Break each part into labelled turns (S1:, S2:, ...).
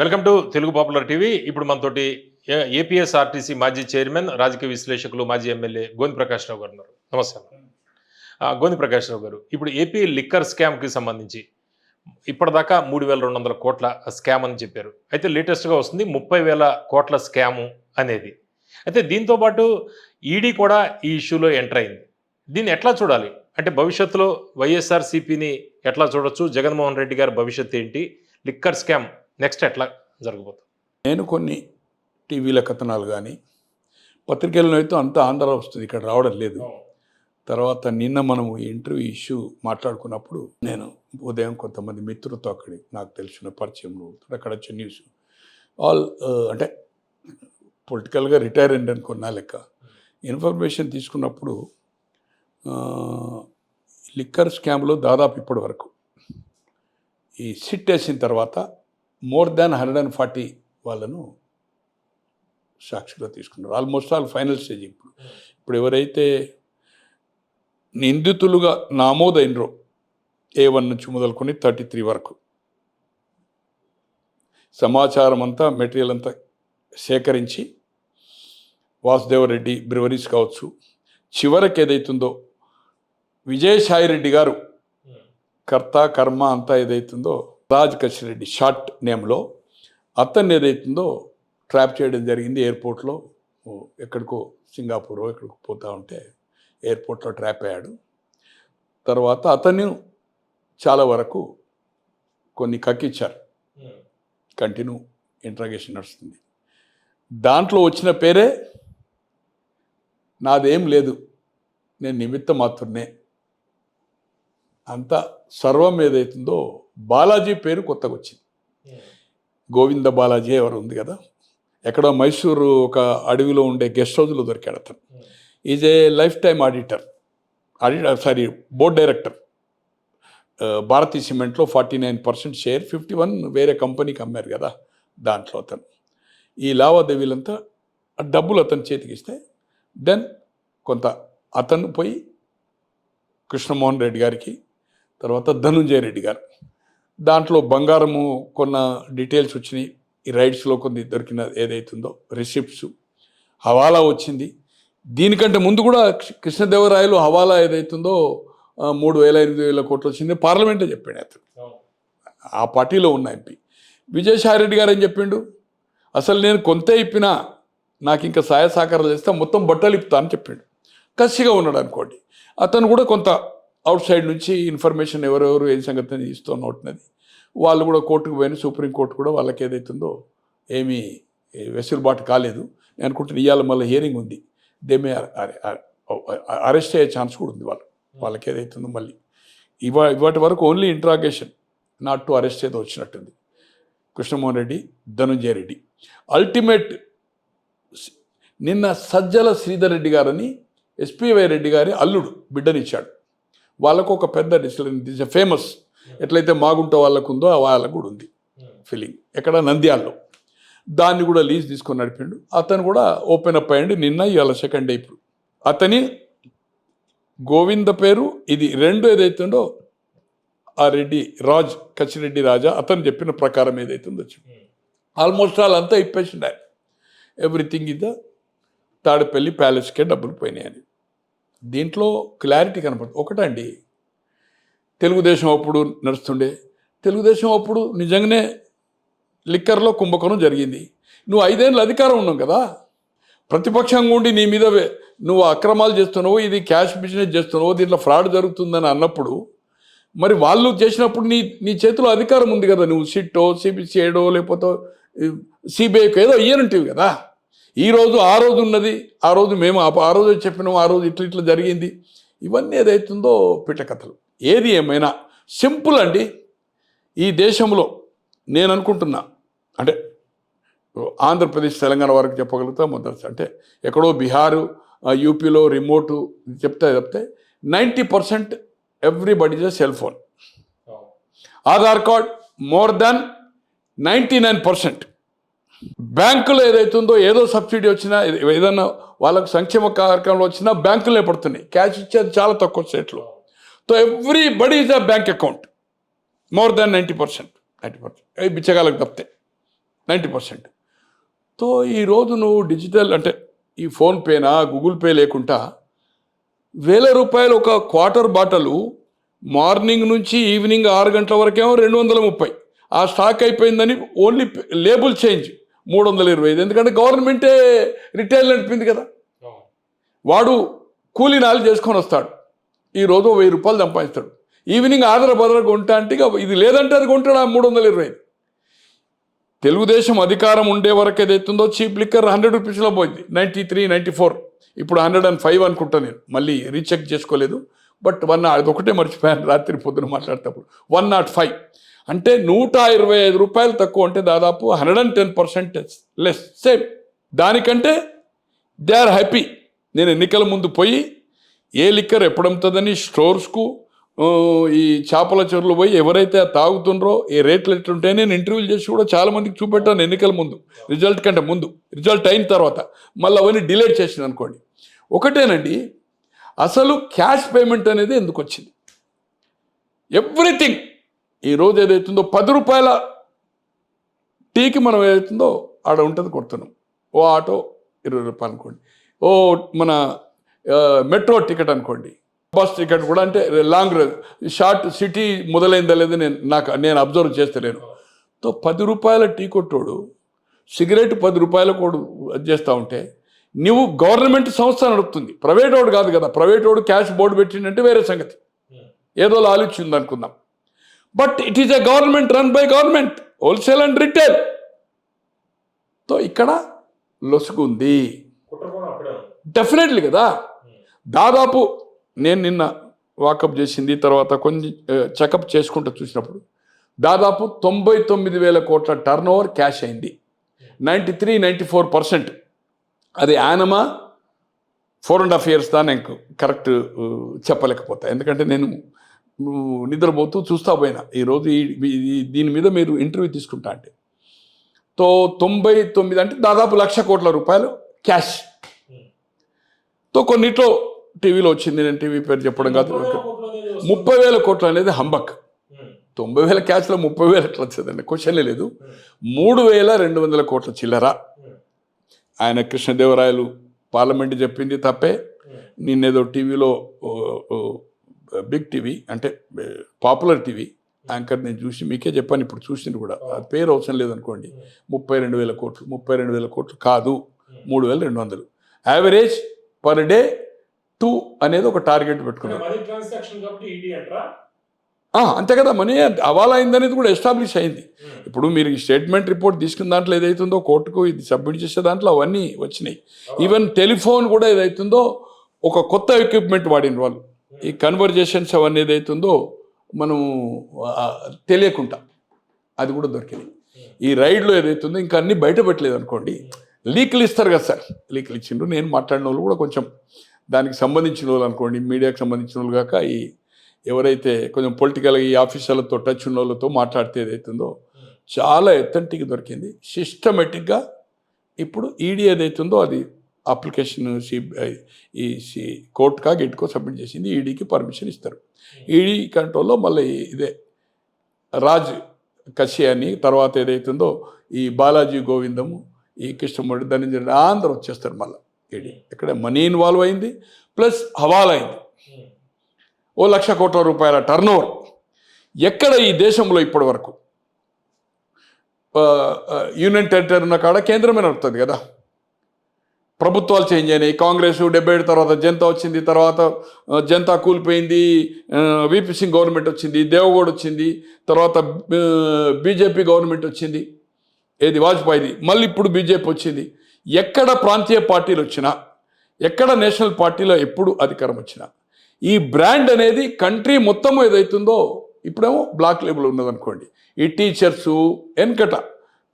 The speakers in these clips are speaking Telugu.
S1: Welcome to Telugu popular TV. ఇప్పుడు మనతోటి ఏ- ఏపీఎస్ఆర్టీసీ మాజీ చైర్మన్ రాజకీయ విశ్లేషకులు మాజీ ఎమ్మెల్యే గోని ప్రకాష్ రావు గారు ఉన్నారు. నమస్కారం గోని ప్రకాష్ రావు గారు ఇప్పుడు ఏపీ లిక్కర్ స్కామ్కి సంబంధించి ఇప్పటిదాకా మూడు వేల రెండు వందల కోట్ల స్కామ్ అని చెప్పారు. అయితే లేటెస్ట్గా వస్తుంది ముప్పై వేల కోట్ల స్కాము అనేది. అయితే దీంతో పాటు ఈడీ కూడా ఈ ఇష్యూలో ఎంటర్ అయింది. దీన్ని ఎట్లా చూడాలి? అంటే భవిష్యత్తులో వైఎస్ఆర్సీపీని ఎట్లా చూడొచ్చు? జగన్మోహన్ రెడ్డి గారి భవిష్యత్తు ఏంటి? లిక్కర్ స్కామ్ నెక్స్ట్ ఎట్లా జరగబోతుంది?
S2: నేను కొన్ని టీవీల కథనాలు కానీ పత్రికల్లో అయితే అంత ఆంధ్ర వస్తుంది ఇక్కడ రావడం లేదు. తర్వాత నిన్న మనము ఇంటర్వ్యూ ఇష్యూ మాట్లాడుకున్నప్పుడు నేను ఉదయం కొంతమంది మిత్రులతో అక్కడి నాకు తెలిసిన పరిచయం అక్కడ వచ్చే న్యూస్ ఆల్ అంటే పొలిటికల్గా రిటైర్ అయ్యింది అనుకున్నా లెక్క. ఇన్ఫర్మేషన్ తీసుకున్నప్పుడు లిక్కర్ స్కామ్లో దాదాపు ఇప్పటి వరకు. ఈ సిట్ వేసిన తర్వాత more than hundred and forty వాళ్ళను సాక్షిగా తీసుకున్నారు. ఆల్మోస్ట్ ఆల్ ఫైనల్ స్టేజ్ ఇప్పుడు. ఇప్పుడు ఎవరైతే నిందితులుగా నామోదైనరో ఏ వన్ నుంచి మొదలుకొని థర్టీ త్రీ వరకు. సమాచారం అంతా మెటీరియల్ అంతా సేకరించి వాసుదేవరెడ్డి బ్రివరీస్ కావచ్చు చివరికి ఏదైతుందో విజయసాయి రెడ్డి గారు కర్త కర్మ అంతా ఏదైతుందో రాజ్ కచ్చిరెడ్డి షార్ట్ నేమ్లో అతన్ని ఏదైతుందో ట్రాప్ చేయడం జరిగింది ఎయిర్పోర్ట్లో. ఎక్కడికో సింగపూర్ ఎక్కడికో పోతా ఉంటే ఎయిర్పోర్ట్లో ట్రాప్ అయ్యాడు. తర్వాత అతను చాలా వరకు కొన్ని కక్కిచ్చారు. కంటిన్యూ ఇంట్రాగేషన్ నడుస్తుంది. దాంట్లో వచ్చిన పేరే నాదేం లేదు. నేను నిమిత్త మాత్రమే. అంతా సర్వం ఏదైతుందో బాలాజీ పేరు కొత్తగా వచ్చింది. గోవింద బాలాజీ ఎవరు ఉంది కదా ఎక్కడో మైసూరు ఒక అడవిలో ఉండే గెస్ట్ హౌస్లో దొరికాడు అతను. Is a lifetime auditor auditor sorry board director Bharathi సిమెంట్లో forty nine percent share fifty one వేరే కంపెనీకి అమ్మారు కదా దాంట్లో అతను. ఈ లావాదేవీలంతా డబ్బులు అతని చేతికి ఇస్తే దెన్ కొంత అతను పోయి కృష్ణమోహన్ రెడ్డి గారికి తర్వాత ధనుంజయ రెడ్డి గారు. దాంట్లో బంగారము కొన్న డీటెయిల్స్ వచ్చినాయి. ఈ రైడ్స్లో కొన్ని దొరికిన ఏదైతుందో రిసిప్ట్స్. హవాలా వచ్చింది. దీనికంటే ముందు కూడా కృష్ణదేవరాయలు హవాలా ఏదైతుందో మూడు వేల ఎనిమిది వేల కోట్లు వచ్చింది. పార్లమెంటే చెప్పాడు అతను. ఆ పార్టీలో ఉన్న ఎంపీ. విజయసాయి రెడ్డి గారు ఏం చెప్పిండు? అసలు నేను కొంత ఇప్పినా నాకు ఇంకా సహాయ సహకారాలు చేస్తే మొత్తం బట్టలు ఇప్పుతా అని చెప్పిండు. కసిగా ఉన్నాడు అనుకోండి. అతను కూడా కొంత అవుట్ సైడ్ నుంచి ఇన్ఫర్మేషన్ ఎవరెవరు ఏ సంగతి ఇస్తూ ఉంటున్నది వాళ్ళు కూడా కోర్టుకు పోయిన సుప్రీం కోర్టు కూడా వాళ్ళకి ఏదైతుందో ఏమీ వెసులుబాటు కాలేదు. నేను అనుకుంటున్నాను ఇవాళ మళ్ళీ హియరింగ్ ఉంది. దేమే అరెస్ట్ అయ్యే ఛాన్స్ కూడా ఉంది వాళ్ళు వాళ్ళకి ఏదైతుందో మళ్ళీ. ఇవా ఇవాటి వరకు only interrogation not to arrest ఏదో వచ్చినట్టుంది. కృష్ణమోహన్ రెడ్డి ధనుంజయ రెడ్డి. అల్టిమేట్ నిన్న సజ్జల శ్రీధర్ రెడ్డి గారని ఎస్పీవై రెడ్డి గారి అల్లుడు బిడ్డనిచ్చాడు. వాళ్ళకు ఒక పెద్ద డిస్టిల్ ఫేమస్ ఎట్లయితే మాగుంట వాళ్ళకు ఉందో వాళ్ళకు కూడా ఉంది ఫీలింగ్ ఎక్కడ? నంద్యాల్లో. దాన్ని కూడా లీజ్ తీసుకొని నడిపిండు. అతను కూడా ఓపెన్ అప్ అయ్యండి నిన్న ఇవాళ సెకండ్ డే ఇప్పుడు. అతని గోవింద పేరు ఇది రెండు ఏదైతుందో ఆ రెడ్డి రాజ్ కచ్చిరెడ్డి రాజా అతను చెప్పిన ప్రకారం ఏదైతుందో చెప్పి ఆల్మోస్ట్ ఆల్ అంతా ఇప్పేసిండు ఆయన ఎవ్రీథింగ్ ఇద తాడపల్లి ప్యాలెస్కే డబ్బులు పోయినాయని. దీంట్లో క్లారిటీ కనపడుతుంది ఒకటండి తెలుగుదేశం అప్పుడు నడుస్తుండే. తెలుగుదేశం అప్పుడు నిజంగానే లిక్కర్లో కుంభకోణం జరిగింది. నువ్వు ఐదేళ్ళు అధికారం ఉన్నావు కదా ప్రతిపక్షంగా ఉండి నీ మీద నువ్వు అక్రమాలు చేస్తున్నావు ఇది క్యాష్ బిజినెస్ చేస్తున్నావు దీంట్లో ఫ్రాడ్ జరుగుతుందని అన్నప్పుడు మరి వాళ్ళు చేసినప్పుడు నీ నీ చేతిలో అధికారం ఉంది కదా నువ్వు సిట్టో సిబిసిఐడో లేకపోతే సిబిఐకో ఏదో ఇయ్యనంటివి కదా. ఈ రోజు ఆ రోజు ఉన్నది ఆ రోజు మేము ఆ- రోజు చెప్పినాం ఆ రోజు ఇట్లా ఇట్లా జరిగింది. ఇవన్నీ ఏదైతుందో పిట్టకథలు ఏది ఏమైనా సింపుల్ అండి. ఈ దేశంలో నేను అనుకుంటున్నా అంటే ఆంధ్రప్రదేశ్ తెలంగాణ వరకు చెప్పగలుగుతా మొదటి అంటే ఎక్కడో బీహారు యూపీలో రిమోటు చెప్తే చెప్తే ninety percent everybody is cell phone. Aadhaar card more than ninety nine percent. బ్యాంకులో ఏదైతుందో ఏదో సబ్సిడీ వచ్చినా ఏదైనా వాళ్ళకు సంక్షేమ కార్యక్రమంలో వచ్చినా బ్యాంకులే పడుతున్నాయి. క్యాష్ ఇచ్చేది చాలా తక్కువ స్టేట్లో so everybody is a bank account more than ninety percent ninety percent బిచ్చగాలకు తప్పితే. నైంటీ పర్సెంట్తో ఈరోజు నువ్వు డిజిటల్ అంటే ఈ ఫోన్పేనా గూగుల్ పే లేకుండా వేల రూపాయలు ఒక క్వార్టర్ బాటలు మార్నింగ్ నుంచి ఈవినింగ్ ఆరు గంటల వరకేమో రెండు వందల ముప్పై. ఆ స్టాక్ అయిపోయిందని ఓన్లీ లేబుల్ చేంజ్ మూడు వందల ఇరవై ఐదు. ఎందుకంటే గవర్నమెంటే రిటైల్ నడిపింది కదా. వాడు కూలీ నాలు చేసుకొని వస్తాడు. ఈరోజు వెయ్యి రూపాయలు సంపాదిస్తాడు. ఈవినింగ్ ఆదర బదర కొంటా అంటే ఇది లేదంటే అది కొంటాడు ఆ మూడు వందల ఇరవై ఐదు. తెలుగుదేశం అధికారం ఉండే వరకు ఏదైతుందో చీప్ లిక్కర్ హండ్రెడ్ రూపీస్లో పోయింది. Ninety three ninety four. ఇప్పుడు హండ్రెడ్ అండ్ ఫైవ్ అనుకుంటా నేను. మళ్ళీ రీచెక్ చేసుకోలేదు. బట్ వన్ అది ఒకటే మర్చిపోయాను రాత్రి పొద్దున మాట్లాడేటప్పుడు. One not five. అంటే నూట ఇరవై ఐదు రూపాయలు తక్కువ అంటే దాదాపు hundred and ten percent less same దానికంటే దే ఆర్ హ్యాపీ నేను ఎన్నికల ముందు పోయి ఏ లిక్కర్ ఎప్పుడమ్ముతుందని స్టోర్స్కు ఈ చేపల చెరువులు పోయి ఎవరైతే తాగుతుండ్రో ఏ రేట్లు ఎట్లుంటే నేను ఇంటర్వ్యూలు చేసి కూడా చాలా మందికి చూపెట్టాను ఎన్నికల ముందు రిజల్ట్ కంటే ముందు. రిజల్ట్ అయిన తర్వాత మళ్ళీ అవన్నీ డిలేట్ చేసింది అనుకోండి. ఒకటేనండి అసలు క్యాష్ పేమెంట్ అనేది ఎందుకు వచ్చింది? ఎవ్రీథింగ్ ఈరోజు ఏదైతుందో పది రూపాయల టీకి మనం ఏదైతుందో ఆడ ఉంటుంది కొడుతున్నాం. ఓ ఆటో ఇరవై రూపాయలు అనుకోండి. ఓ మన మెట్రో టికెట్ అనుకోండి. బస్ టికెట్ కూడా అంటే లాంగ్ షార్ట్ సిటీ మొదలైందా లేదా నేను నాకు నేను అబ్జర్వ్ చేస్తలేను తో పది రూపాయల టీ కొట్టోడు సిగరెట్ పది రూపాయల కోడు చేస్తూ ఉంటే నువ్వు గవర్నమెంట్ సంస్థ నడుపుతుంది. ప్రైవేట్ వాడు కాదు కదా ప్రైవేట్ వాడు క్యాష్ బోర్డు పెట్టిండంటే వేరే సంగతి. ఏదో ఆలోచింది అనుకుందాం but it is a government run by government wholesale and రిటైల్తో ఇక్కడ లొసుగుంది డెఫినెట్లీ కదా దాదాపు నేను నిన్న వాకప్ చేసింది తర్వాత కొంచెం చెకప్ చేసుకుంటూ చూసినప్పుడు దాదాపు తొంభై తొమ్మిది వేల కోట్ల టర్న్ ఓవర్ క్యాష్ అయింది. Ninety three ninety four percent. అది యానమా ఫోర్ అండ్ హాఫ్ ఇయర్స్ దా నేను కరెక్ట్ చెప్పలేకపోతా. ఎందుకంటే నేను నిద్రపోతూ చూస్తా పోయినా. ఈరోజు దీని మీద మీరు ఇంటర్వ్యూ తీసుకుంటా అంటే. తో తొంభై తొమ్మిది అంటే దాదాపు లక్ష కోట్ల రూపాయలు క్యాష్తో కొన్నిట్లో టీవీలో వచ్చింది నేను టీవీ పేరు చెప్పడం కాదు. ముప్పై వేల కోట్లు అనేది హంబక్. తొంభై వేల క్యాష్లో ముప్పై వేలు ఎట్లా వచ్చేదండి? క్వశ్చనే లేదు. మూడు వేల రెండు వందల కోట్ల చిల్లర. ఆయన కృష్ణదేవరాయలు పార్లమెంట్ చెప్పింది తప్పే. నిన్నేదో టీవీలో బిగ్ టీవీ అంటే పాపులర్ టీవీ యాంకర్ నేను చూసి మీకే చెప్పాను ఇప్పుడు చూసింది కూడా. పేరు అవసరం లేదనుకోండి. ముప్పై రెండు వేల కోట్లు ముప్పై రెండు వేల కోట్లు కాదు. మూడు వేల రెండు వందలు. యావరేజ్ పర్ డే టూ అనేది ఒక టార్గెట్ పెట్టుకున్నారు. ఆ, అంతే కదా. మనీ అవాలా అయిందనేది కూడా ఎస్టాబ్లిష్ అయింది. ఇప్పుడు మీరు ఈ స్టేట్మెంట్ రిపోర్ట్ తీసుకున్న దాంట్లో ఏదైతుందో కోర్టుకు ఇది సబ్మిట్ చేసే దాంట్లో అవన్నీ వచ్చినాయి. ఈవెన్ టెలిఫోన్ కూడా ఏదైతుందో ఒక కొత్త ఎక్విప్మెంట్ వాడిన వాళ్ళు. ఈ కన్వర్జేషన్స్ అవన్నీ ఏదైతుందో మనం తెలియకుండా అది కూడా దొరికింది. ఈ రైడ్లో ఏదైతుందో ఇంకా అన్ని బయటపెట్టలేదు అనుకోండి. లీకులు ఇస్తారు కదా సార్. లీకులు ఇచ్చిండ్రు. నేను మాట్లాడిన వాళ్ళు కూడా కొంచెం దానికి సంబంధించిన వాళ్ళు అనుకోండి. మీడియాకి సంబంధించిన వాళ్ళు కాక ఈ ఎవరైతే కొంచెం పొలిటికల్ ఈ ఆఫీసర్లతో టచ్ ఉన్న వాళ్ళతో మాట్లాడితే ఏదైతుందో చాలా ఎత్తంటికి దొరికింది. సిస్టమేటిక్గా ఇప్పుడు ఈడీ ఏదైతుందో అది అప్లికేషన్ సిబిఐ ఈ సి కోర్టుకా గెట్కో సబ్మిట్ చేసింది. ఈడీకి పర్మిషన్ ఇస్తారు. ఈడీ కంట్రోల్లో మళ్ళీ ఇదే రాజ్ కసి అని తర్వాత ఏదైతుందో ఈ బాలాజీ గోవిందము ఈ కృష్ణమూర్తి ధనంజయ అందరూ వచ్చేస్తారు మళ్ళీ ఈడీ. ఇక్కడ మనీ ఇన్వాల్వ్ అయింది ప్లస్ హవాలా అయింది. ఓ లక్ష కోట్ల రూపాయల టర్న్ ఓవర్ ఎక్కడ ఈ దేశంలో ఇప్పటి వరకు? యూనియన్ టెరిటరీ ఉన్న కాడ కేంద్రమే నడుస్తుంది కదా. ప్రభుత్వాలు చేంజ్ అయినాయి. కాంగ్రెస్ డెబ్బై ఏడు తర్వాత జనతా వచ్చింది. తర్వాత ఆ, జనతా కూలిపోయింది. విపి సింగ్ గవర్నమెంట్ వచ్చింది. దేవగౌడ్ వచ్చింది. తర్వాత బీజేపీ గవర్నమెంట్ వచ్చింది. ఏది? వాజ్పేయిది. మళ్ళీ ఇప్పుడు బీజేపీ వచ్చింది. ఎక్కడ ప్రాంతీయ పార్టీలు వచ్చినా ఎక్కడ నేషనల్ పార్టీలో ఎప్పుడు అధికారం వచ్చినా ఈ బ్రాండ్ అనేది కంట్రీ మొత్తం ఏదైతుందో ఇప్పుడేమో బ్లాక్ లేబుల్ ఉన్నదనుకోండి. ఈ టీచర్సు వెనకట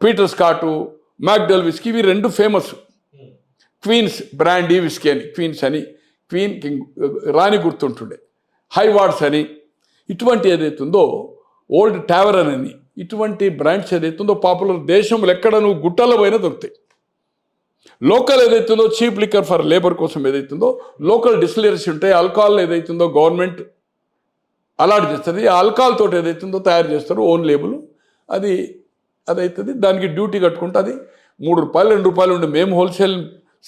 S2: పీటర్ స్కాటు మ్యాక్డెల్విస్కి ఇవి రెండు ఫేమస్ క్వీన్స్ బ్రాండీ విస్కీ అని క్వీన్స్ అని క్వీన్ కింగ్ రాణి గుర్తుంటుండే. హైవార్డ్స్ అని ఇటువంటి ఏదైతుందో ఓల్డ్ టావరన్ అని ఇటువంటి బ్రాండ్స్ ఏదైతుందో పాపులర్ దేశంలో ఎక్కడ నువ్వు గుట్టల పైన దొరుకుతాయి. లోకల్ ఏదైతుందో చీప్ లిక్కర్ ఫర్ లేబర్ కోసం ఏదైతుందో లోకల్ డిస్టిలరీస్ ఉంటాయి ఆల్కహాల్ ఏదైతుందో గవర్నమెంట్ అలాట్ చేస్తుంది ఆల్కహాల్ తోటి ఏదైతుందో తయారు చేస్తారు ఓన్ లేబుల్. అది అది అవుతుంది దానికి డ్యూటీ కట్టుకుంటే అది మూడు రూపాయలు రెండు రూపాయలు ఉండి మేము హోల్సేల్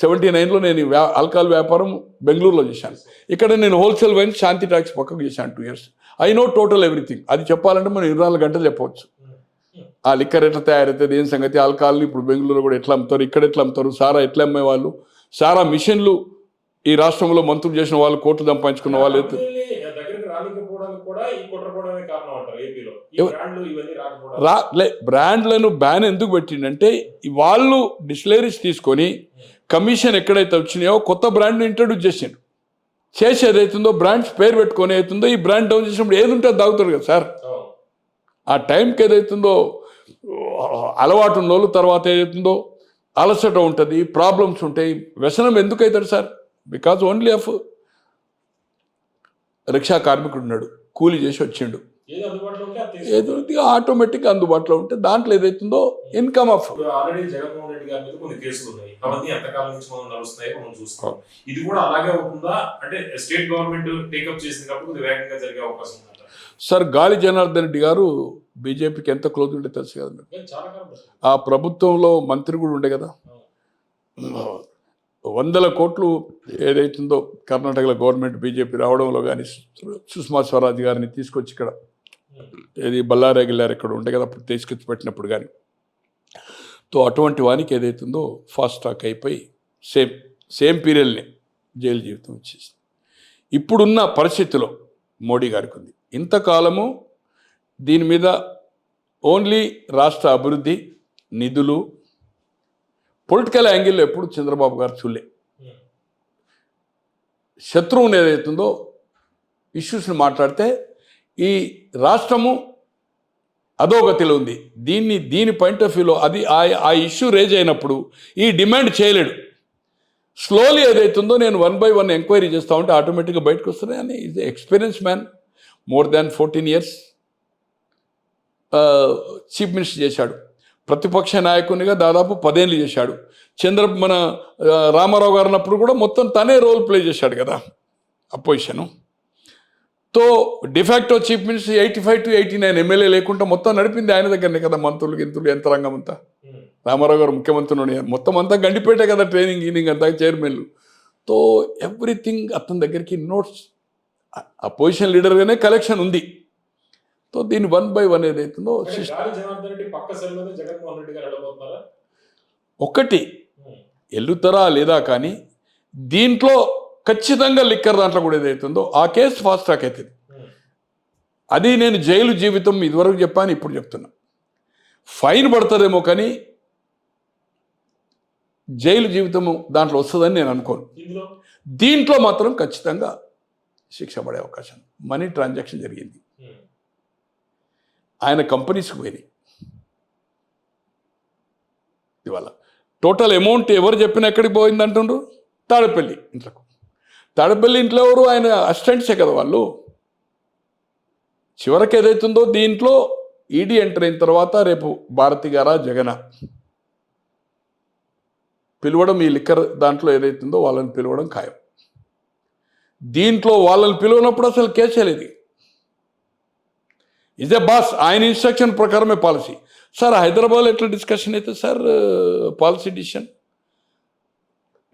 S2: సెవెంటీ నైన్లో నేను వ్యా ఆల్కహాల్ వ్యాపారం బెంగళూరులో చేశాను. ఇక్కడ నేను హోల్సేల్ వైన్ శాంతి ట్యాక్స్ పక్కకు చేశాను two years I know total everything అది చెప్పాలంటే మనం ఇరవై నాలుగు గంటలు చెప్పవచ్చు. ఆ లిక్కర్ ఎట్లా తయారవుతుంది ఏం సంగతి? ఆల్కహాల్ని ఇప్పుడు బెంగళూరులో కూడా ఎట్లా అమ్ముతారు ఇక్కడ ఎట్లా అమ్ముతారు సారా ఎట్లా అమ్మేవాళ్ళు? సారా మిషన్లు ఈ రాష్ట్రంలో మంత్రులు చేసిన వాళ్ళు కోట్లు సంపాదించుకున్న వాళ్ళు బ్రాండ్లను బ్యాన్ ఎందుకు పెట్టిండంటే వాళ్ళు డిస్టిలరీస్ తీసుకొని కమిషన్ ఎక్కడైతే వచ్చినాయో కొత్త బ్రాండ్ని ఇంట్రడ్యూస్ చేసిండు చేసి ఏదైతుందో బ్రాండ్స్ పేరు పెట్టుకొని అవుతుందో ఈ బ్రాండ్ డౌన్ చేసినప్పుడు ఏది ఉంటే అది తాగుతారు కదా సార్. ఆ టైంకి ఏదైతుందో అలవాటు ఉన్న వాళ్ళు తర్వాత ఏదైతుందో అలసట ఉంటుంది ప్రాబ్లమ్స్ ఉంటాయి. వ్యసనం ఎందుకు అవుతాడు sir? Because only of rickshaw కార్మికుడు ఉన్నాడు. కూలి చేసి వచ్చిండు.
S1: ఏది ఉంటే
S2: ఆటోమేటిక్గా అందుబాటులో ఉంటే దాంట్లో ఏదైతుందో ఇన్కమ్ ఆఫ్
S1: ఇప్పుడు ఆల్రెడీ జగన్మోహన్ రెడ్డి గారి మీద కొన్ని కేసులు ఉన్నాయి. అవన్నీ ఎంతకాలం నుంచి మనం నడుస్తున్నాయో మనం చూస్తాం ఇది కూడా అలాగే అవుతుందా? అంటే స్టేట్ గవర్నమెంట్ టేకప్ చేసింది కాబట్టి కొద్దిగా వేగంగా జరిగే అవకాశం ఉందంట.
S2: సార్ గాలి జనార్దన్ రెడ్డి గారు బీజేపీకి ఎంత క్లోజ్ ఉంటే తెలుసు కదా మీకు. ఆ ప్రభుత్వంలో మంత్రి కూడా ఉండే కదా? వందల కోట్లు ఏదైతుందో కర్ణాటకలో గవర్నమెంట్ బీజేపీ రావడంలో కానీ సుష్మా స్వరాజ్ గారిని తీసుకొచ్చి ఇక్కడ ఏది బల్లారెగిల్లారు ఇక్కడ ఉండే కదా అప్పుడు తీసుకొచ్చి పెట్టినప్పుడు కానీ. తో అటువంటి వానికి ఏదైతుందో ఫాస్ట్ ట్రాక్ అయిపోయి సేమ్ సేమ్ పీరియడ్ని జైలు జీవితం వచ్చేసి ఇప్పుడున్న పరిస్థితిలో మోడీ గారికి ఉంది ఇంతకాలము దీని మీద ఓన్లీ రాష్ట్ర అభివృద్ధి నిధులు పొలిటికల్ యాంగిల్లో ఎప్పుడు చంద్రబాబు గారు చూలే శత్రువుని ఏదైతుందో ఇష్యూస్ని మాట్లాడితే ఈ రాష్ట్రము అధోగతిలో ఉంది. దీన్ని దీని పాయింట్ ఆఫ్ వ్యూలో అది ఆ ఆ ఇష్యూ రేజ్ అయినప్పుడు ఈ డిమాండ్ చేయలేడు. స్లోలీ ఏదైతుందో నేను వన్ బై వన్ ఎంక్వైరీ చేస్తా ఉంటే ఆటోమేటిక్గా బయటకు వస్తున్నాయి అని is experience man more than fourteen years chief minister చేశాడు. ప్రతిపక్ష నాయకునిగా దాదాపు పదేళ్ళు చేశాడు. చంద్ర మన రామారావు గారు అన్నప్పుడు కూడా మొత్తం తనే రోల్ ప్లే చేశాడు కదా అపోజిషను తో de facto chief minister eighty five to eighty nine MLA లేకుండా మొత్తం నడిపింది ఆయన దగ్గరనే కదా మంత్రులు గింతులు యంత్రాంగం అంతా. రామారావు గారు ముఖ్యమంత్రి మొత్తం అంతా గండిపేట కదా ట్రైనింగ్ గీనింగ్ అంతా చైర్మన్లు తో ఎవ్రీథింగ్ అతని దగ్గరికి నోట్స్ అపోజిషన్ లీడర్గానే కలెక్షన్ ఉంది. తో దీని వన్ బై వన్ ఏదైతుందో ఒకటి ఎల్లుతారా లేదా కానీ దీంట్లో ఖచ్చితంగా లిక్కర్ దాంట్లో కూడా ఏదైతుందో ఆ కేసు ఫాస్ట్ ట్రాక్ అవుతుంది అది నేను జైలు జీవితం ఇదివరకు చెప్పాను ఇప్పుడు చెప్తున్నా. ఫైన్ పడుతుందేమో కానీ జైలు జీవితము దాంట్లో వస్తుందని నేను అనుకోను. దీంట్లో మాత్రం ఖచ్చితంగా శిక్ష పడే అవకాశం మనీ ట్రాన్సాక్షన్ జరిగింది. ఆయన కంపెనీస్కి పోయినాయి. ఇవాళ టోటల్ అమౌంట్ ఎవరు చెప్పిన ఎక్కడికి పోయింది అంటుండ్రు తాడపల్లి ఇంట్లోకి. తాడపల్లి ఇంట్లో ఎవరు? ఆయన అసిస్టెంట్సే కదా వాళ్ళు. చివరికి ఏదైతుందో దీంట్లో ఈడీ ఎంటర్ అయిన తర్వాత రేపు భారతి గారా జగన? పిలవడం ఈ లిక్కర్ దాంట్లో ఏదైతుందో వాళ్ళని పిలవడం ఖాయం. దీంట్లో వాళ్ళని పిలవనప్పుడు అసలు కేసే లేదు ఇజ్ ఎ బాస్ ఆయన ఇన్స్ట్రక్షన్ ప్రకారమే పాలసీ. సార్ హైదరాబాద్లో ఎట్లా డిస్కషన్ అయితే sir policy decision?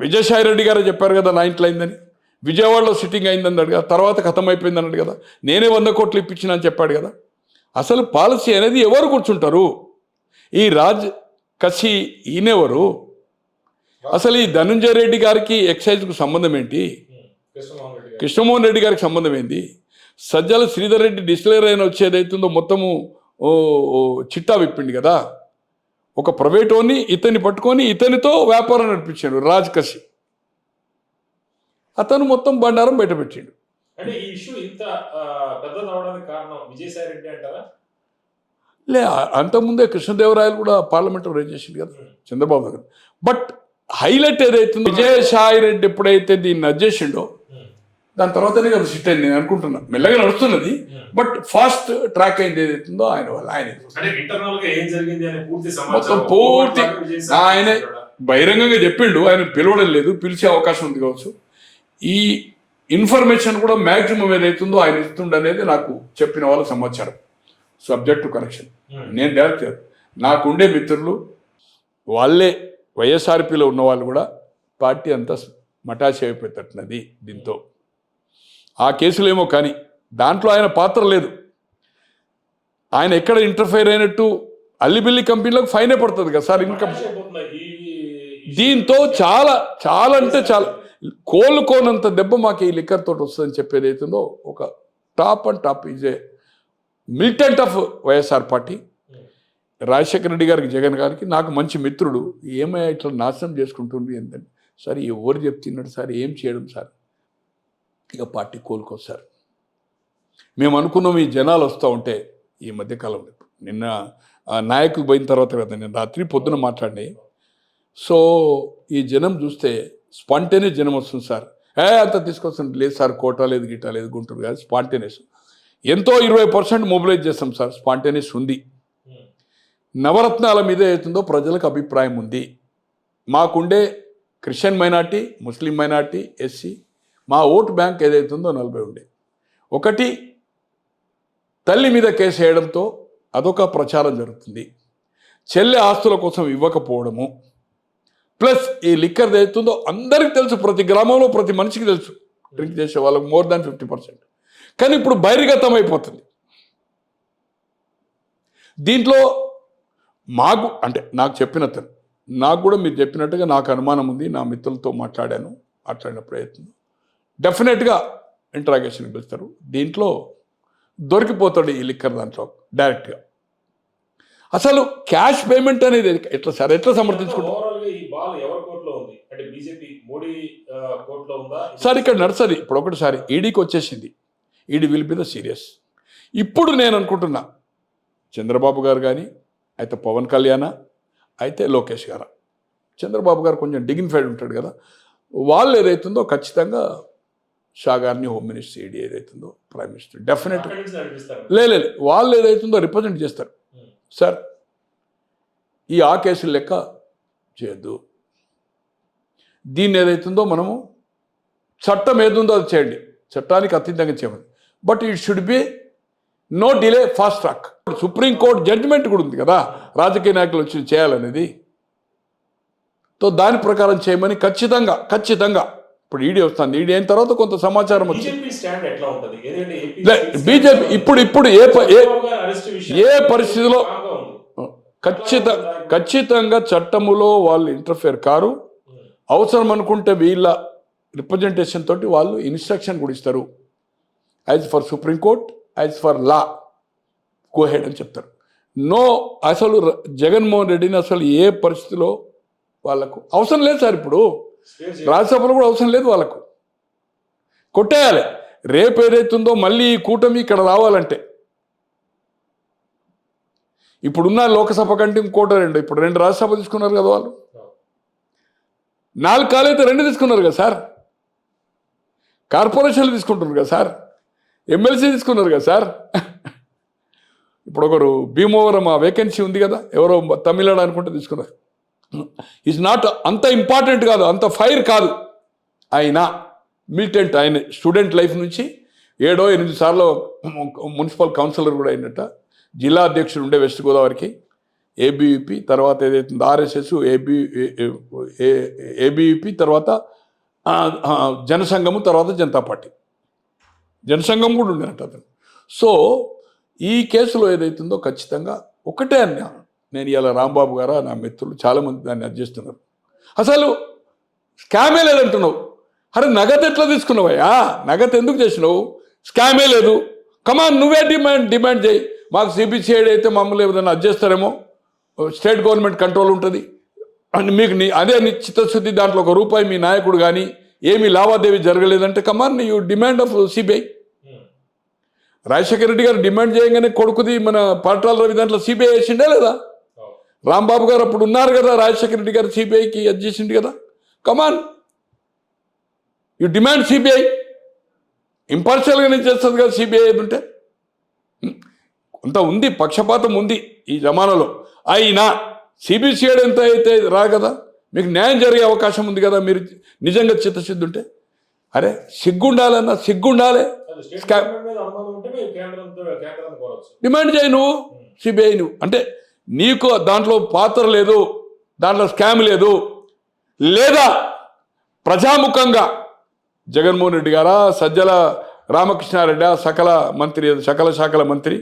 S2: Vijayasai Reddy garu చెప్పారు కదా నైన్త్ అయిందని విజయవాడలో సిట్టింగ్ అయిందన్నాడు కదా తర్వాత ఖతం అయిపోయింది అన్నాడు కదా. నేనే వంద కోట్లు ఇప్పించిన అని చెప్పాడు కదా. అసలు పాలసీ అనేది ఎవరు కూర్చుంటారు? ఈ రాజ్ కసి ఈయనెవరు? అసలు ఈ ధనుంజయ రెడ్డి గారికి ఎక్సైజ్కు సంబంధం ఏంటి?
S1: కృష్ణమోహన్ రెడ్డి
S2: గారికి సంబంధం ఏంది సజ్జల శ్రీధర్ రెడ్డి డిస్టిలర్ అయిన వచ్చేదైతుందో మొత్తము ఓ చిట్టా విప్పిండి కదా. ఒక ప్రైవేట్ ఓన్ని ఇతన్ని పట్టుకొని ఇతనితో వ్యాపారం నడిపించాడు రాజ్ కసి. అతను మొత్తం బండారం బయటపెట్టిండు.
S1: అంటే ఈ ఇష్యూ ఇంత ఆ, పెద్దది అవడానికి కారణం విజయసాయి రెడ్డి అంటారా?
S2: లే అంతకుముందే కృష్ణదేవరాయలు కూడా పార్లమెంట్లో రేజ్ చేసింది కదా చంద్రబాబు గారు బట్ హైలైట్ ఏదైతుందో విజయసాయి రెడ్డి ఎప్పుడైతే దీన్ని అజ్జేసిండో దాని తర్వాతనే కదా సిట్ అయింది నేను అనుకుంటున్నా. మెల్లగా నడుస్తున్నది బట్ ఫాస్ట్ ట్రాక్ అయింది ఏదైతుందో ఆయన వల్ల ఆయన మొత్తం పూర్తి ఆయనే? బహిరంగంగా చెప్పిండు ఆయన పిలవడం లేదు పిలిచే అవకాశం ఉంది కావచ్చు. ఈ ఇన్ఫర్మేషన్ కూడా మ్యాక్సిమం ఏదైతుందో ఆయన ఇస్తుండ అనేది నాకు చెప్పిన వాళ్ళ సమాచారం. Subject to correction. నేను డైరెక్ట్ నాకుండే మిత్రులు వాళ్ళే వైఎస్ఆర్పిలో ఉన్న వాళ్ళు కూడా పార్టీ అంతా మటాషి అయిపోతున్నది దీంతో. ఆ కేసులేమో కానీ దాంట్లో ఆయన పాత్ర లేదు. ఆయన ఎక్కడ ఇంటర్ఫైర్ అయినట్టు అల్లిబిల్లి కంపెనీలకు ఫైనే పడుతుంది కదా సార్ ఇన్కమ్ దీంతో చాలా చాలా అంటే చాలా కోలుకోనంత దెబ్బ మాకు ఈ లిక్కర్ తోటి వస్తుందని చెప్పేది అవుతుందో ఒక top and top is a militant of YSR party. Rajasekhara Reddy గారికి జగన్ గారికి నాకు మంచి మిత్రుడు. ఏమయ్యా ఇట్లా నాశనం చేసుకుంటుంది ఏంటంటే సార్ ఎవరు చెప్తున్నాడు సార్? ఏం చేయడం సార్? ఇక పార్టీ కోలుకో సార్. మేము అనుకున్నాం ఈ జనాలు వస్తూ ఉంటే ఈ మధ్యకాలంలో నిన్న ఆ పోయిన తర్వాత కదా నేను రాత్రి పొద్దున మాట్లాడినాయి. సో ఈ జనం చూస్తే స్పాంటేనియస్ జనం వస్తుంది సార్. ఏ అంత తీసుకొస్తుంది. లేదు సార్ కోట లేదు గిటా లేదు గుంటూరు కాదు స్పాంటేనియస్. ఎంతో ఇరవై పర్సెంట్ మొబిలైజ్ చేస్తాం సార్ స్పాంటేనియస్ ఉంది. నవరత్నాల మీద ఏతుందో ప్రజలకు అభిప్రాయం ఉంది. మాకుండే Christian minority Muslim minority SC మా ఓటు బ్యాంక్ ఏదైతుందో నలభై ఉండే. ఒకటి తల్లి మీద కేసు వేయడంతో అదొక ప్రచారం జరుగుతుంది. చెల్లె ఆస్తుల కోసం ఇవ్వకపోవడము. ప్లస్ ఈ లిక్కర్ ఏదైతుందో అందరికీ తెలుసు ప్రతి గ్రామంలో ప్రతి మనిషికి తెలుసు. డ్రింక్ చేసే వాళ్ళకి మోర్ దాన్ ఫిఫ్టీ పర్సెంట్. కానీ ఇప్పుడు బహిర్గతం అయిపోతుంది దీంట్లో మాకు అంటే నాకు చెప్పిన తను నాకు కూడా మీరు చెప్పినట్టుగా నాకు అనుమానం ఉంది నా మిత్రులతో మాట్లాడాను మాట్లాడిన ప్రయత్నం. డెఫినెట్గా ఇంట్రాగేషన్ పిలుస్తారు. దీంట్లో దొరికిపోతాడు ఈ లిక్కర్ దాంట్లో డైరెక్ట్గా. అసలు క్యాష్ పేమెంట్ అనేది ఎట్లా సార్? ఎట్లా సమర్థించుకుంటారు
S1: బాల్ ఎవరి కోర్టులో ఉంది? అంటే బీజేపీ మోడీ కోర్టులో ఉందా?
S2: సార్ ఇక్కడ నడుస్తుంది. ఇప్పుడు ఒకటిసారి ఈడీకి వచ్చేసింది. ED will be the serious. ఇప్పుడు నేను అనుకుంటున్నా చంద్రబాబు గారు కానీ అయితే పవన్ కళ్యాణ అయితే లోకేష్ గారు. చంద్రబాబు గారు కొంచెం డిగ్నిఫైడ్ ఉంటాడు కదా. వాళ్ళు ఏదైతుందో ఖచ్చితంగా షా గారిని హోమ్ మినిస్టర్ ఈడీ ఏదైతుందో ప్రైమ్ మినిస్టర్ డెఫినెట్
S1: అక్కడి నుంచి నడిపిస్తారు.
S2: లే లే, వాళ్ళు ఏదైతుందో రిప్రజెంట్ చేస్తారు. సార్ ఈ ఆ కేసులు లెక్క చేయొద్దు. దీన్ని ఏదైతుందో మనము చట్టం ఏదుందో అది చేయండి. చట్టానికి అతీతంగా చేయమని. But it should be no delay fast track supreme court judgement కూడా ఉంది కదా. రాజకీయ నాయకులు వచ్చి చేయాలనేది. సో దాని ప్రకారం చేయమని ఖచ్చితంగా ఖచ్చితంగా. ఇప్పుడు ఈడీ వస్తుంది. ఈడీ అయిన తర్వాత కొంత సమాచారం వచ్చింది
S1: బీజేపీ
S2: ఇప్పుడు ఇప్పుడు ఏ ఏ పరిస్థితిలో ఖచ్చిత ఖచ్చితంగా చట్టములో వాళ్ళు ఇంటర్ఫేర్ కారు. అవసరం అనుకుంటే వీళ్ళ రిప్రజెంటేషన్ తోటి వాళ్ళు ఇన్స్ట్రక్షన్ కూడా ఇస్తారు. As per supreme court as per law go ahead అని చెప్తారు. నో అసలు జగన్మోహన్ రెడ్డిని అసలు ఏ పరిస్థితిలో వాళ్ళకు అవసరం లేదు సార్ ఇప్పుడు. రాజ్యసభలో కూడా అవసరం లేదు వాళ్ళకు. కొట్టేయాలి. రేపు ఏదైతుందో మళ్ళీ ఈ కూటమి ఇక్కడ రావాలంటే. ఇప్పుడున్న లోకసభ కంటే ఇంకోట రెండు. ఇప్పుడు రెండు రాజ్యసభ తీసుకున్నారు కదా వాళ్ళు. నాలుగు కాలు అయితే రెండు తీసుకున్నారు కదా సార్. కార్పొరేషన్లు తీసుకుంటున్నారు కదా సార్. ఎమ్మెల్సీ తీసుకున్నారు కదా సార్. ఇప్పుడు ఒకరు భీమవరం ఆ వేకెన్సీ ఉంది కదా. ఎవరో తమిళనాడు అనుకుంటే తీసుకున్నారు. ఈజ్ నాట్ అంత ఇంపార్టెంట్ కాదు అంత ఫైర్ కాదు. ఆయన మిలిటెంట్ ఆయన స్టూడెంట్ లైఫ్ నుంచి ఏడో ఎనిమిది సార్లు మున్సిపల్ కౌన్సిలర్ కూడా అయినట్ట. జిల్లా అధ్యక్షుడు ఉండే వెస్ట్ గోదావరికి ఏబీవీపీ తర్వాత ఏదైతుందో ఆర్ఎస్ఎస్ ఏబీ ఏబీవీపీ తర్వాత జనసంఘము తర్వాత జనతా పార్టీ. జనసంఘం కూడా ఉండేనట్టు అతను. సో ఈ కేసులో ఏదైతుందో ఖచ్చితంగా ఒకటే అన్నా నేను ఇలా రాంబాబు గారు నా మిత్రులు చాలామంది దాన్ని అర్జిస్తున్నారు అసలు స్కామే లేదంటున్నావు. అరే నగదు ఎట్లా తీసుకున్నావయ్యా? నగదు ఎందుకు చేసినావు? స్కామే లేదు. కమాన్ నువ్వే డిమాండ్ డిమాండ్ చేయి. మాకు సిబిసిఐడి అయితే మమ్మల్ని ఏదైనా అడ్జేస్తారేమో? స్టేట్ గవర్నమెంట్ కంట్రోల్ ఉంటుంది. అండ్ మీకు నీ అదే చిత్తశుద్ధి దాంట్లో ఒక రూపాయి మీ నాయకుడు కానీ ఏమీ లావాదేవీ జరగలేదంటే come on you demand of CBI Rajasekhara Reddy garu demand చేయగానే కొడుకుది మన పాట్రాల రవి దాంట్లో సిబిఐ వేసిండే లేదా? రాంబాబు గారు అప్పుడు ఉన్నారు కదా రాజశేఖర రెడ్డి గారు సిబిఐకి అది చేసిండు కదా? Come on you demand CBI ఇంపార్షియల్గానే చేస్తుంది కదా సిబిఐ ఉంటే కొంత ఉంది పక్షపాతం ఉంది ఈ జమానాలో. అయినా సిబిసిఐడి ఎంత అయితే రా కదా మీకు న్యాయం జరిగే అవకాశం ఉంది కదా మీరు నిజంగా చిత్తశుద్ధి ఉంటే? అరే సిగ్గుండాలన్నా సిగ్గుండాలి. డిమాండ్ చేయి నువ్వు సిబిఐ నువ్వు అంటే నీకు దాంట్లో పాత్ర లేదు దాంట్లో స్కామ్ లేదు లేదా ప్రజాముఖంగా జగన్మోహన్ రెడ్డి గారా సజ్జల రామకృష్ణారెడ్డి సకల మంత్రి సకల శాఖల మంత్రి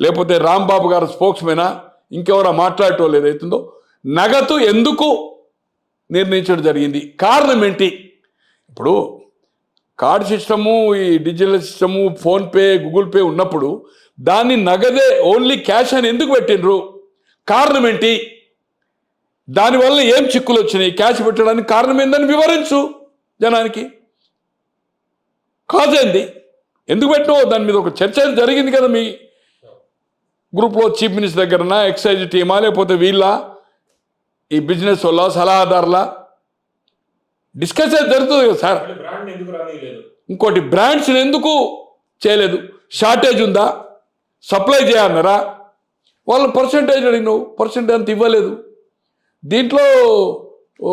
S2: లేకపోతే రాంబాబు గారు స్పోక్స్మెనా? ఇంకెవరో మాట్లాడటం ఏదైతుందో? నగదు ఎందుకు నిర్ణయించడం జరిగింది? కారణం ఏంటి? ఇప్పుడు కార్డ్ సిస్టము ఈ digital system PhonePe Google Pay ఉన్నప్పుడు దాన్ని నగదే ఓన్లీ క్యాష్ అని ఎందుకు పెట్టిండ్రు? కారణం ఏంటి? దానివల్ల ఏం చిక్కులు వచ్చినాయి? క్యాష్ పెట్టడానికి కారణం ఏందని వివరించు జనానికి. కాజ్ ఏంది ఎందుకు పెట్టినావు? దాని మీద ఒక చర్చ జరిగింది కదా మీ గ్రూప్లో చీఫ్ మినిస్టర్ దగ్గరనా ఎక్సైజ్ టీమా లేకపోతే వీళ్ళ? ఈ బిజినెస్ వల్ల సలహాదారుల? డిస్కస్ అయితే జరుగుతుంది కదా సార్. ఇంకోటి బ్రాండ్స్ని ఎందుకు చేయలేదు? షార్టేజ్ ఉందా? సప్లై చేయన్నారా వాళ్ళ పర్సంటేజ్ అడిగినావు పర్సంటేజ్ అంత ఇవ్వలేదు. దీంట్లో ఓ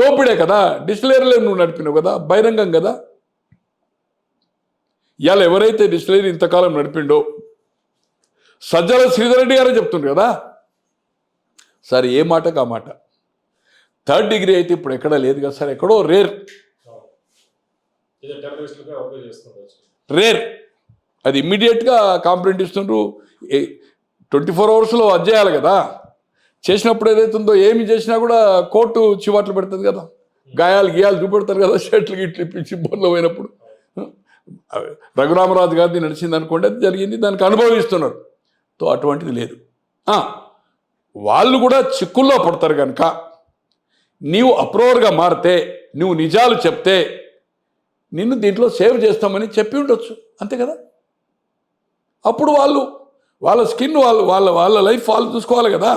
S2: దోపిడే కదా డిస్టిలరీలో నువ్వు నడిపినావు కదా బహిరంగం కదా? ఇవాళ ఎవరైతే డిస్టిలరీ ఇంతకాలం నడిపిండో సజ్జల శ్రీధరెడ్డి గారే చెప్తుండ్రు కదా? సార్ ఏ మాటకు ఆ మాట? థర్డ్ డిగ్రీ అయితే ఇప్పుడు ఎక్కడా లేదు కదా సార్ ఎక్కడో రేర్. రేర్. అది ఇమ్మీడియట్గా కాంప్లైంట్ ఇస్తుండ్రు. ట్వంటీ ఫోర్ అవర్స్లో అది చేయాలి కదా. చేసినప్పుడు ఏదైతుందో ఏమి చేసినా కూడా కోర్టు చివాట్లు పెడుతుంది కదా. గాయాలు గీయాలు చూపెడతారు కదా షర్ట్లు గిట్లు ఇప్పించి బొర్లో పోయినప్పుడు. రఘురామరాజు గారిని నడిచింది అనుకోండి అది జరిగింది దానికి అనుభవిస్తున్నారు. తో అటువంటిది లేదు. వాళ్ళు కూడా చిక్కుల్లో పడతారు కనుక నీవు అప్రూవర్గా మారితే నువ్వు నిజాలు చెప్తే నిన్ను దీంట్లో సేవ్ చేస్తామని చెప్పి ఉండొచ్చు. అంతే కదా? అప్పుడు వాళ్ళు వాళ్ళ స్కిన్ వాళ్ళు వాళ్ళ వాళ్ళ లైఫ్ వాళ్ళు చూసుకోవాలి కదా?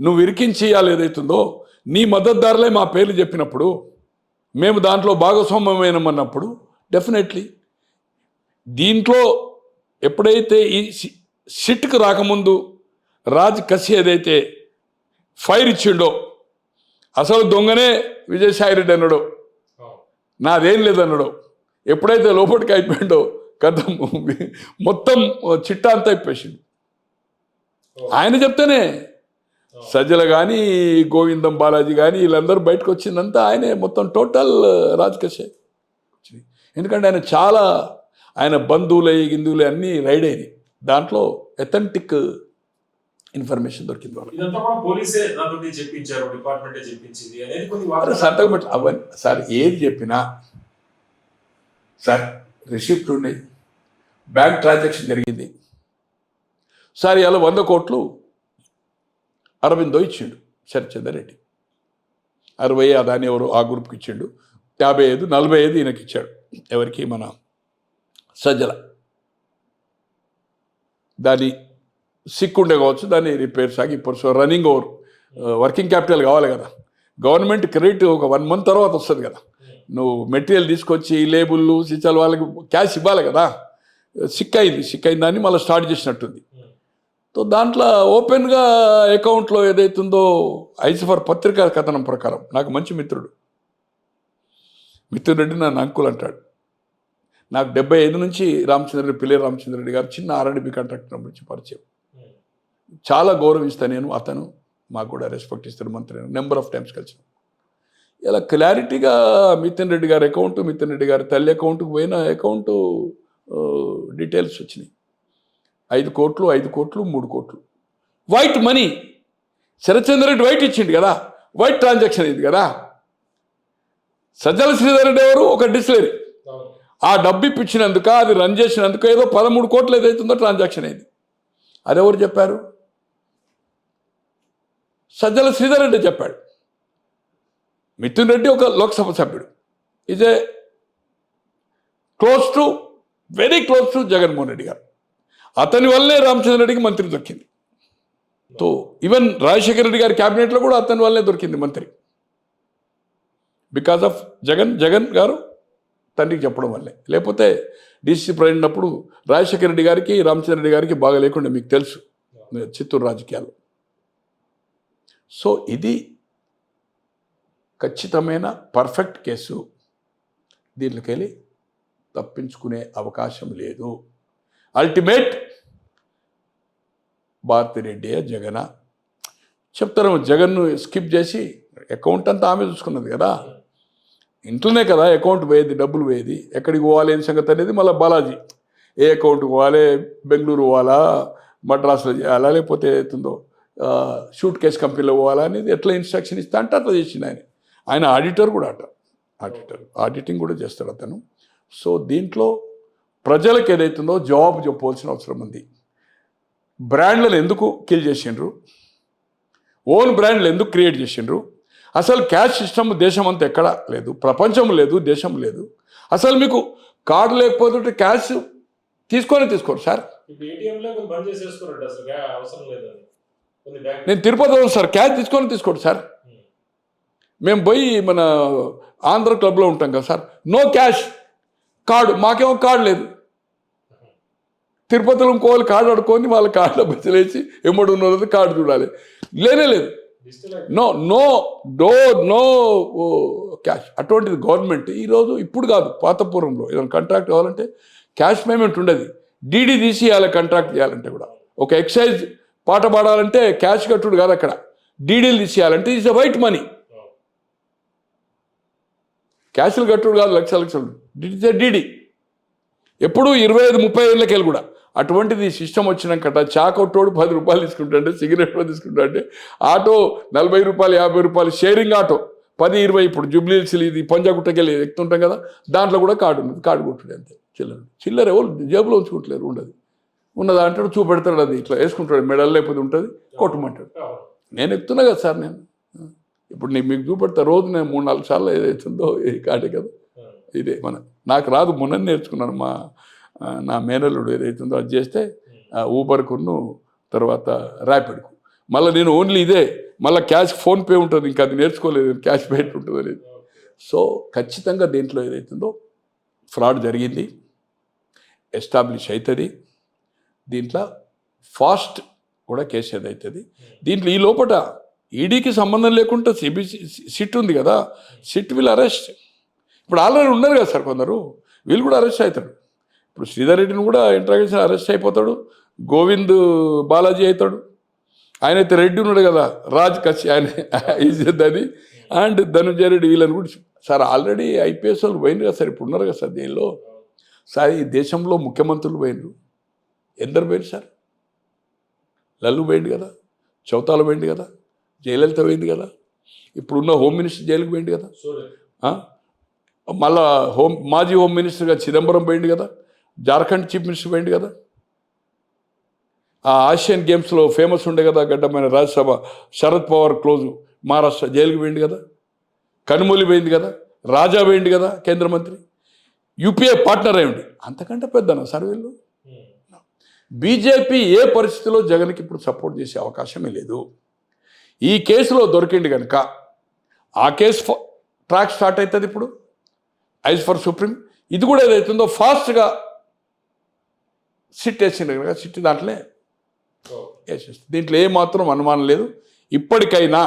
S2: నువ్వు ఇరికించి ఏదైతుందో నీ మద్దతుదారులే మా పేర్లు చెప్పినప్పుడు మేము దాంట్లో భాగస్వామ్యమైనమన్నప్పుడు డెఫినెట్లీ దీంట్లో ఎప్పుడైతే ఈ సిట్కు రాకముందు రాజ్ కసి ఏదైతే ఫైర్ ఇచ్చిండో అసలు దొంగనే విజయసాయిరెడ్డి అన్నాడు. నాదేం లేదన్నాడు. ఎప్పుడైతే లోపలికి అయిపోయిండో కథ మొత్తం చిట్టా అంతా అయిపోయింది. ఆయన చెప్తేనే సజ్జల కానీ గోవిందం బాలాజీ కానీ వీళ్ళందరూ బయటకు వచ్చిందంతా ఆయనే మొత్తం టోటల్ రాజకసే ఎందుకంటే ఆయన చాలా ఆయన బంధువులే గిందువులే అన్నీ రైడ్ అయినాయి. దాంట్లో ఎథెంటిక్ ఇన్ఫర్మేషన్ దొరికింది సంతకం పెట్ట. అవన్నీ సార్ ఏది చెప్పినా సార్ రిసిప్ట్ ఉన్నాయి. బ్యాంక్ ట్రాన్సాక్షన్ జరిగింది. సార్ ఇలా వంద కోట్లు అరవిందో ఇచ్చిండు శరచందర్ రెడ్డి. అరవై అదాని ఎవరు ఆ గ్రూప్కి ఇచ్చిండు. యాభై ఐదు నలభై ఐదు ఈయనకి ఇచ్చాడు. ఎవరికి? మన సజ్జల. దాని సిక్కుండే ఉండే కావచ్చు దాన్ని రిపేర్ సాగి ఇప్పుడు రన్నింగ్ ఓవర్ వర్కింగ్ క్యాపిటల్ కావాలి కదా. గవర్నమెంట్ క్రెడిట్ ఒక వన్ మంత్ తర్వాత వస్తుంది కదా. నువ్వు మెటీరియల్ తీసుకొచ్చి లేబుల్లు సిచ్చాలు వాళ్ళకి క్యాష్ ఇవ్వాలి కదా. సిక్ అయింది సిక్ అయిన దాన్ని మళ్ళీ స్టార్ట్ చేసినట్టుంది. సో దాంట్లో ఓపెన్గా అకౌంట్లో ఏదైతుందో ఐసిఫర్ పత్రికా కథనం ప్రకారం నాకు మంచి మిత్రుడు. మిత్రుడు రెడ్డి నన్ను అంకుల్ అంటాడు. నాకు డెబ్బై ఐదు నుంచి రామచంద్రుడు పిల్లే రామచంద్రుడి గారు చిన్న ఆర్ఎండ్బి కాంట్రాక్టర్ నుంచి పరిచయం. చాలా గౌరవిస్తాను నేను అతను. మాకు కూడా రెస్పెక్ట్ ఇస్తాడు మంత్రి. నెంబర్ ఆఫ్ టైమ్స్ కలిసి ఇలా క్లారిటీగా మితిన్ రెడ్డి గారి అకౌంట్ మితిన్ రెడ్డి గారి తల్లి అకౌంట్కి పోయిన అకౌంట్ డీటెయిల్స్ వచ్చినాయి. ఐదు కోట్లు ఐదు కోట్లు మూడు కోట్లు. White money Sarathchandra Reddy white ఇచ్చిండు కదా. వైట్ ట్రాన్సాక్షన్ ఇది కదా. సజ్జల శ్రీధర్ రెడ్డి ఎవరు? ఒక డిస్లరీ ఆ డబ్బు ఇప్పించినందుక అది రన్ చేసినందుకు ఏదో పదమూడు కోట్లు ఏదైతుందో ట్రాన్సాక్షన్ అయింది. అదెవరు చెప్పారు? సజ్జల శ్రీధర్ రెడ్డి చెప్పాడు. మిథున్ రెడ్డి ఒక లోక్సభ సభ్యుడు. Is a close to very close to Jaganmohan Reddy garu. అతని వల్లే రామచంద్ర రెడ్డికి మంత్రి దొరికింది. తో ఈవెన్ రాజశేఖర రెడ్డి గారి క్యాబినెట్లో కూడా అతని వల్లే దొరికింది మంత్రి. బికాస్ ఆఫ్ జగన్ జగన్ గారు తండ్రికి చెప్పడం వల్లే. లేకపోతే డీసీ ప్రయాణినప్పుడు రాజశేఖర రెడ్డి గారికి రామచంద్ర రెడ్డి గారికి బాగా లేకుండా మీకు తెలుసు. చిత్తూరు రాజకీయాలు సో ఇది ఖచ్చితమైన పర్ఫెక్ట్ కేసు. దీంట్లోకెళ్ళి తప్పించుకునే అవకాశం లేదు. అల్టిమేట్ భారతిరెడ్డి జగన. చెప్తారు జగన్ను స్కిప్ చేసి అకౌంట్ అంతా ఆమె చూసుకున్నది కదా. ఇంట్లోనే కదా అకౌంట్ పోయేది డబ్బులు పోయేది. ఎక్కడికి పోవాలి ఏం సంగతి అనేది మళ్ళీ బాలాజీ. ఏ అకౌంట్కి పోవాలి బెంగళూరు పోవాలా మద్రాసులో చేయాలా లేకపోతే ఏదైతుందో షూట్ కేస్ కంపెనీలో పోవాలా అనేది ఎట్లా ఇన్స్ట్రక్షన్ ఇస్తా అంటే అట్లా చేసిండు ఆయన. ఆయన ఆడిటర్ కూడా అట. ఆడిటర్ ఆడిటింగ్ కూడా చేస్తాడు అతను. సో దీంట్లో ప్రజలకు ఏదైతుందో జవాబు చెప్పవలసిన అవసరం ఉంది. బ్రాండ్లను ఎందుకు కిల్ చేసిండ్రు? ఓన్ బ్రాండ్లు ఎందుకు క్రియేట్ చేసిండ్రు? అసలు క్యాష్ సిస్టమ్ దేశం అంతా ఎక్కడా లేదు ప్రపంచం లేదు దేశం లేదు. అసలు మీకు కార్డు లేకపోతుంటే క్యాష్ తీసుకొని తీసుకోరు సార్. నేను తిరుపతి సార్ క్యాష్ తీసుకొని తీసుకోండి సార్. మేము పోయి మన ఆంధ్ర క్లబ్లో ఉంటాం కదా సార్. నో క్యాష్ కార్డు మాకేమో కార్డు లేదు. తిరుపతిలో ఇంకోవాలి కార్డు అడుకొని వాళ్ళ కార్డులో బెచ్చలేసి ఎమ్మడి ఉన్నది కార్డు చూడాలి. లేనే లేదు. No no do no cash అటువంటిది గవర్నమెంట్ ఈరోజు ఇప్పుడు కాదు పాతపూర్వంలో ఏదైనా కాంట్రాక్ట్ కావాలంటే క్యాష్ పేమెంట్ ఉండేది. డీడీ తీసి ఇవ్వాలి కాంట్రాక్ట్ చేయాలంటే కూడా. ఒక ఎక్సైజ్ పాట పాడాలంటే క్యాష్ కట్టుడు కాదు అక్కడ. డీడీలు తీసేయాలంటే ఇట్స్ వైట్ మనీ క్యాష్లు కట్టుడు కాదు లక్ష లక్షలు. ఇట్స్ డీడీ ఎప్పుడు ఇరవై ఐదు ముప్పై ఏళ్ళకి వెళ్ళి కూడా. అటువంటిది సిస్టమ్ వచ్చినాకట చా కొట్టోడు పది రూపాయలు తీసుకుంటాంటే సిగరెట్ కూడా తీసుకుంటాంటే ఆటో నలభై రూపాయలు యాభై రూపాయలు షేరింగ్ ఆటో పది ఇరవై ఇప్పుడు జూబ్లీహిల్స్ ఇది పంజాగుట్టకెళ్ళి ఎక్కుతుంటాం కదా దాంట్లో కూడా కార్డు ఉంది కార్డు కొట్టుడు అంతే చిల్లర. చిల్లర ఎవరు జేబులో ఉంచుకుంటలేరు ఉండదు. ఉన్నది అంటాడు చూపెడతాడు అది ఇట్లా వేసుకుంటాడు మెడల్ లేకపోతే ఉంటుంది కొట్టమంటాడు. నేను ఎక్కుతున్నా కదా సార్ నేను. ఇప్పుడు నేను మీకు చూపెడతా రోజు నేను మూడు నాలుగు సార్లు ఏదైతుందో ఈ కాటే కదా. ఇదే మన నాకు రాదు మొన్న నేర్చుకున్నాను మా నా మేనల్లుడు ఏదైతుందో అది చేస్తే ఆ, ఊబర్కును తర్వాత ర్యాపిడ్కు మళ్ళీ నేను ఓన్లీ ఇదే మళ్ళీ క్యాష్ ఫోన్పే ఉంటుంది ఇంకా అది నేర్చుకోలేదు క్యాష్ పేట్ ఉంటుంది అనేది సో ఖచ్చితంగా దీంట్లో ఏదైతుందో ఫ్రాడ్ జరిగింది ఎస్టాబ్లిష్ అవుతుంది దీంట్లో ఫాస్ట్ కూడా కేసు ఏదవుతుంది దీంట్లో ఈ లోపల ఈడీకి సంబంధం లేకుండా సిబిసి సిట్ ఉంది కదా సిట్ విల్ అరెస్ట్ ఇప్పుడు ఆల్రెడీ ఉన్నారు కదా సార్ కొందరు వీళ్ళు కూడా అరెస్ట్ అవుతారు. ఇప్పుడు శ్రీధర్ రెడ్డిని కూడా ఇంట్రాగేషన్ అరెస్ట్ అయిపోతాడు. గోవింద్ బాలాజీ అవుతాడు. ఆయన అయితే రెడ్డి ఉన్నాడు కదా రాజ్ కచ్చి ఆయన అది అండ్ ధనుంజయ రెడ్డి వీళ్ళని కూడా సార్ ఆల్రెడీ ఐపీఎస్ వాళ్ళు పోయినారు కదా సార్ ఇప్పుడు ఉన్నారు కదా సార్ దీనిలో. సార్ ఈ దేశంలో ముఖ్యమంత్రులు పోయినరు. ఎందరు పోయినారు సార్? లల్లు పోయింది కదా చౌతాల పోయింది కదా జయలలిత పోయింది కదా ఇప్పుడున్న హోమ్ మినిస్టర్ జైలుకి పోయింది కదా? మళ్ళా హోమ్ మాజీ హోమ్ మినిస్టర్గా చిదంబరం పోయింది కదా. జార్ఖండ్ చీఫ్ మినిస్టర్ పోయింది కదా? ఆ ఆసియన్ గేమ్స్లో ఫేమస్ ఉండే కదా గడ్డమైన రాజ్యసభ శరద్ పవార్ క్లోజ్ మహారాష్ట్ర జైలుకి పోయింది కదా? కనుమూలి పోయింది కదా? రాజా పోయింది కదా కేంద్ర మంత్రి? యూపీఏ పార్ట్నర్ అయ్యండి. అంతకంటే పెద్దన సర్వేలు బీజేపీ ఏ పరిస్థితిలో జగన్కి ఇప్పుడు సపోర్ట్ చేసే అవకాశమే లేదు. ఈ కేసులో దొరికింది కనుక ఆ కేసు ట్రాక్ స్టార్ట్ అవుతుంది ఇప్పుడు? As per supreme. ఇది కూడా ఏదైతుందో ఫాస్ట్గా సిట్ వేసింది కనుక సిట్ దాంట్లే వేసేస్తుంది దీంట్లో ఏమాత్రం అనుమానం లేదు. ఇప్పటికైనా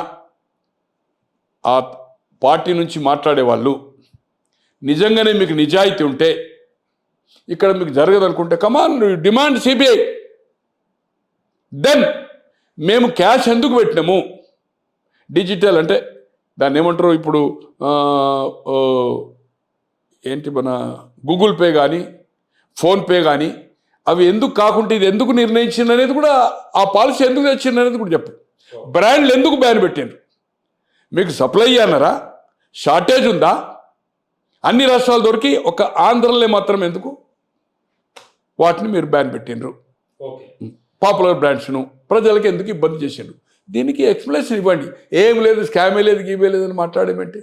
S2: ఆ పార్టీ నుంచి మాట్లాడే వాళ్ళు నిజంగానే మీకు నిజాయితీ ఉంటే ఇక్కడ మీకు జరగదు అనుకుంటే come on demand CBI then మేము క్యాష్ ఎందుకు పెట్టినాము? డిజిటల్ అంటే దాన్ని ఏమంటారు? ఇప్పుడు ఏంటి మన గూగుల్ పే కానీ ఫోన్పే కానీ అవి ఎందుకు కాకుండా ఇది ఎందుకు నిర్ణయించింది అనేది కూడా ఆ పాలసీ ఎందుకు తెచ్చింది అనేది కూడా చెప్పు. బ్రాండ్లు ఎందుకు బ్యాన్ పెట్టిండ్రు? మీకు సప్లై అన్నారా? షార్టేజ్ ఉందా? అన్ని రాష్ట్రాలు దొరికి ఒక ఆంధ్రలో మాత్రం ఎందుకు? వాటిని మీరు బ్యాన్ పెట్టిండ్రు. పాపులర్ బ్రాండ్స్ను ప్రజలకు ఎందుకు ఇబ్బంది చేసిండ్రు? దీనికి ఎక్స్ప్లెనేషన్ ఇవ్వండి. ఏం లేదు స్కామే లేదు గీమే లేదని మాట్లాడేమంటే